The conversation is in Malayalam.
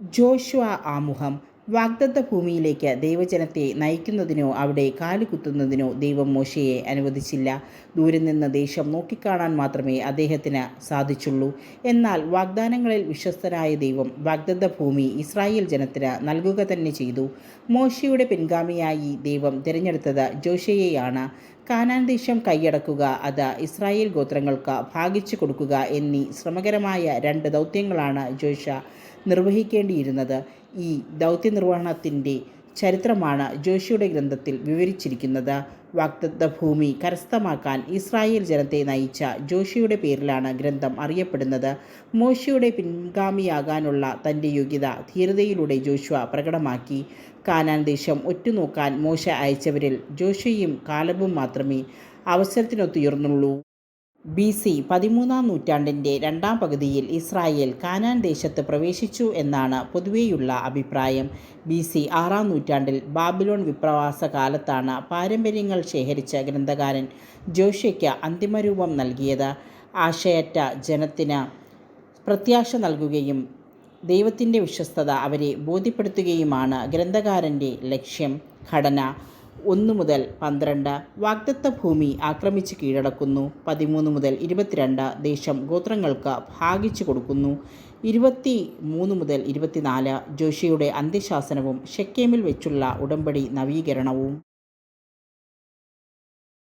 ജോഷുവ ആമുഖം. വാഗ്ദത്ത ഭൂമിയിലേക്ക് ദൈവജനത്തെ നയിക്കുന്നതിനോ അവിടെ കാലുകുത്തുന്നതിനോ ദൈവം മോശയെ അനുവദിച്ചില്ല. ദൂരെ നിന്ന് ദേശം നോക്കിക്കാണാൻ മാത്രമേ അദ്ദേഹത്തിന് സാധിച്ചുള്ളൂ. എന്നാൽ വാഗ്ദാനങ്ങളിൽ വിശ്വസ്തനായ ദൈവം വാഗ്ദത്ത ഭൂമി ഇസ്രായേൽ ജനത്തിന് നൽകുക തന്നെ ചെയ്തു. മോശയുടെ പിൻഗാമിയായി ദൈവം തിരഞ്ഞെടുത്തത് ജോഷയെയാണ് കാനാൻ ദേശം കൈയടക്കുക അത് ഇസ്രായേൽ ഗോത്രങ്ങൾക്ക് ഭാഗിച്ചു കൊടുക്കുക എന്നീ ശ്രമകരമായ രണ്ട് ദൗത്യങ്ങളാണ് ജോഷ നിർവഹിക്കേണ്ടിയിരുന്നത്. ഈ ദൗത്യനിർവഹണത്തിന്റെ ചരിത്രമാണ് ജോഷിയുടെ ഗ്രന്ഥത്തിൽ വിവരിച്ചിരിക്കുന്നത്. വാഗ്ദത്ത ഭൂമി കരസ്ഥമാക്കാൻ ഇസ്രായേൽ ജനത്തെ നയിച്ച ജോഷിയുടെ പേരിലാണ് ഗ്രന്ഥം അറിയപ്പെടുന്നത്. മോശയുടെ പിൻഗാമിയാകാനുള്ള തന്റെ യോഗ്യത ധീരതയിലൂടെ ജോഷുവ പ്രകടമാക്കി. കാനാൻ ദേശം ഒറ്റുനോക്കാൻ മോശ അയച്ചവരിൽ ജോഷയും കാലബും മാത്രമേ അവസരത്തിനൊത്തുയർന്നുള്ളൂ. ബി സി പതിമൂന്നാം നൂറ്റാണ്ടിന്റെ രണ്ടാം പകുതിയിൽ ഇസ്രായേൽ കാനാൻ ദേശത്ത് പ്രവേശിച്ചു എന്നാണ് പൊതുവെയുള്ള അഭിപ്രായം. ബി സി ആറാം നൂറ്റാണ്ടിൽ ബാബിലോൺ വിപ്രവാസ കാലത്താണ് പാരമ്പര്യങ്ങൾ ശേഖരിച്ച ഗ്രന്ഥകാരൻ ജോഷ്യയ്ക്ക് അന്തിമരൂപം നൽകിയത്. ആശയറ്റ ജനത്തിന് പ്രത്യാശ നൽകുകയും ദൈവത്തിന്റെ വിശ്വസ്തത അവരെ ബോധ്യപ്പെടുത്തുകയുമാണ് ഗ്രന്ഥകാരന്റെ ലക്ഷ്യം. ഘടന ഒന്ന് മുതൽ പന്ത്രണ്ട് വാഗ്ദത്ത ഭൂമി ആക്രമിച്ച് കീഴടക്കുന്നു. പതിമൂന്ന് മുതൽ ഇരുപത്തിരണ്ട് ദേശം ഗോത്രങ്ങൾക്ക് ഭാഗിച്ചു കൊടുക്കുന്നു. ഇരുപത്തി മൂന്ന് മുതൽ ഇരുപത്തിനാല് ജോഷിയുടെ അന്ത്യശാസനവും ഷെക്കേമിൽ വെച്ചുള്ള ഉടമ്പടി നവീകരണവും.